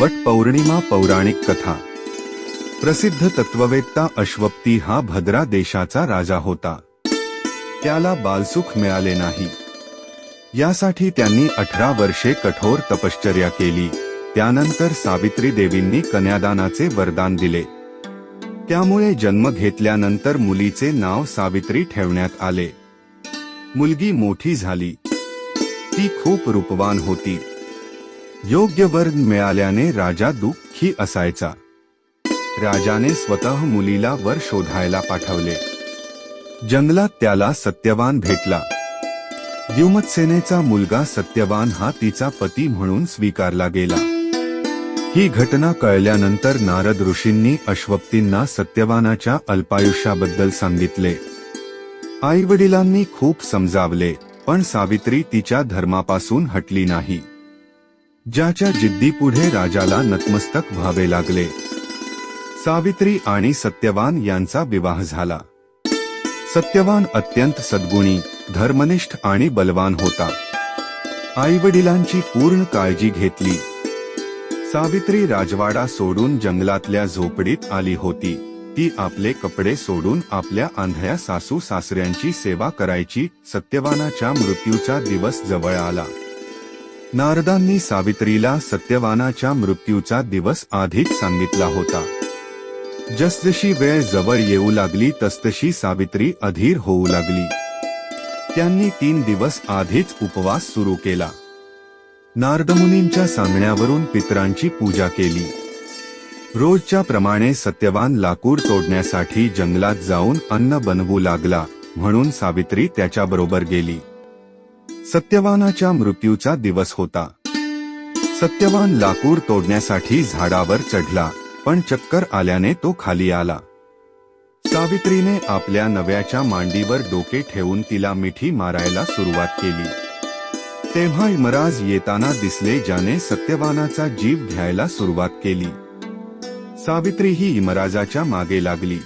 वट पौर्णिमा पौराणिक कथा. प्रसिद्ध तत्ववेत्ता अश्वप्ती हा भद्रा देशाचा राजा होता. त्याला बालसुख मिळाले नाही. यासाठी त्यांनी अठरा वर्षे कठोर तपश्चर्या केली. त्यानंतर सावित्री देवींनी कन्यादानाचे वरदान दिले. त्यामुळे जन्म घेतल्यानंतर मुलीचे नाव सावित्री ठेवण्यात आले. मुलगी मोठी झाली. ती खूप रूपवान होती. योग्य वर मिळाल्याने राजा दुःखी असायचा. राजाने स्वतः मुलीला वर शोधायला पाठवले. जंगलात त्याला सत्यवान भेटला. द्युमत्सेनेचा मुलगा सत्यवान हा तिचा पती म्हणून स्वीकारला गेला. ही घटना कळल्यानंतर नारद ऋषींनी अश्वप्तींना सत्यवानाच्या अल्पायुष्याबद्दल सांगितले. आई वडिलांनी खूप समजावले पण सावित्री तिच्या धर्मापासून हटली नाही. ज्याच्या जिद्दीपुढे राजाला नतमस्तक व्हावे लागले. सावित्री आणि सत्यवान यांचा विवाह झाला. सत्यवान अत्यंत सद्गुणी धर्मनिष्ठ आणि बलवान होता. आई वडिलांची पूर्ण काळजी घेतली. सावित्री राजवाडा सोडून जंगलातल्या झोपडीत आली होती. ती आपले कपडे सोडून आपल्या आंधळ्या सासू सासऱ्यांची सेवा करायची सत्यवानाच्या मृत्यूचा दिवस जवळ आला. नारदांनी सावित्रीला सत्यवानाच्या मृत्यूचा दिवस आधीच सांगितला होता. जसजशी वेळ जवळ येऊ लागली तसतशी सावित्री अधीर होऊ लागली. त्यांनी तीन दिवस आधीच उपवास सुरू केला. नारदमुनींच्या सांगण्यावरून पितरांची पूजा केली. रोजच्या प्रमाणे सत्यवान लाकूड तोडण्यासाठी जंगलात जाऊन अन्न बनवू लागला म्हणून सावित्री त्याच्याबरोबर गेली. सत्यवानाच्या मृत्यूचा दिवस होता. सत्यवान लाकूड तोडण्यासाठी झाडावर चढला पण चक्कर आल्याने तो खाली आला. सावित्रीने आपल्या नव्याच्या मांडीवर डोके ठेवून तिला मिठी मारायला सुरुवात केली. तेव्हा इमराज येताना दिसले ज्याने सत्यवानाचा जीव घ्यायला सुरुवात केली. सावित्री ही इमराजाच्या मागे लागली.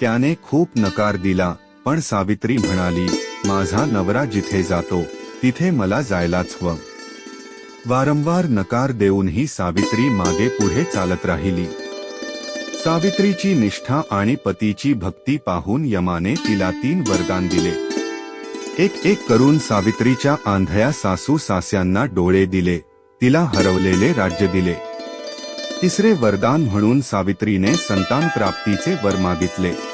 त्याने खूप नकार दिला पण सावित्री म्हणाली माझा नवरा जिथे जातो तिथे मला जायलाच हवं. वारंवार नकार देऊनही सावित्री मागे पुढे चालत राहिली. सावित्रीची निष्ठा आणि पतीची भक्ती पाहून यमाने तिला तीन वरदान दिले. एक एक करून सावित्रीच्या आंधळ्या सासू सास्यांना डोळे दिले तिला हरवलेले राज्य दिले. तिसरे वरदान म्हणून सावित्रीने संतान प्राप्तीचे वर मागितले.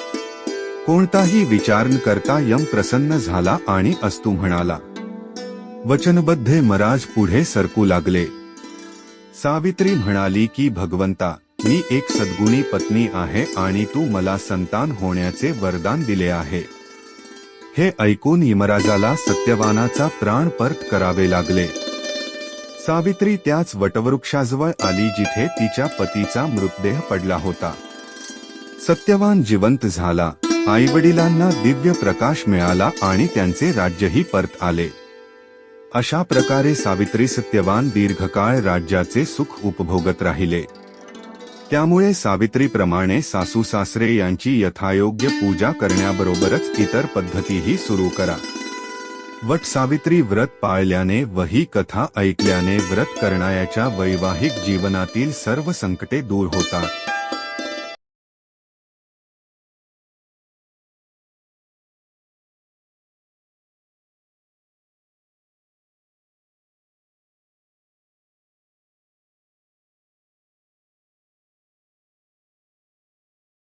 कोणताही विचार न करता यम प्रसन्न झाला आणि अस्तू म्हणाला वचनबद्ध मराज पुढे सरकू लागले. सावित्री म्हणाली की भगवंता मी एक सद्गुणी पत्नी आहे आणि तू मला संतान होण्याचे वरदान दिले आहे. हे ऐकून यमराजाला सत्यवानाचा प्राण परत करावे लागले. सावित्री त्याच वटवृक्षाजवळ आली जिथे तिच्या पतीचा मृतदेह पडला होता. सत्यवान जिवंत झाला. आई वडिलांना दिव्य प्रकाश मिळाला आणि त्यांचे राज्यही परत आले. अशा प्रकारे सावित्री सत्यवान दीर्घकाळ राज्याचे सुख उपभोगत राहिले. त्यामुळे सावित्रीप्रमाणे सासू सासरे यांची यथायोग्य पूजा करण्याबरोबरच इतर पद्धतीही सुरू करा. वट सावित्री व्रत पाळल्याने व ही कथा ऐकल्याने व्रत करणाऱ्याच्या वैवाहिक जीवनातील सर्व संकटे दूर होतात.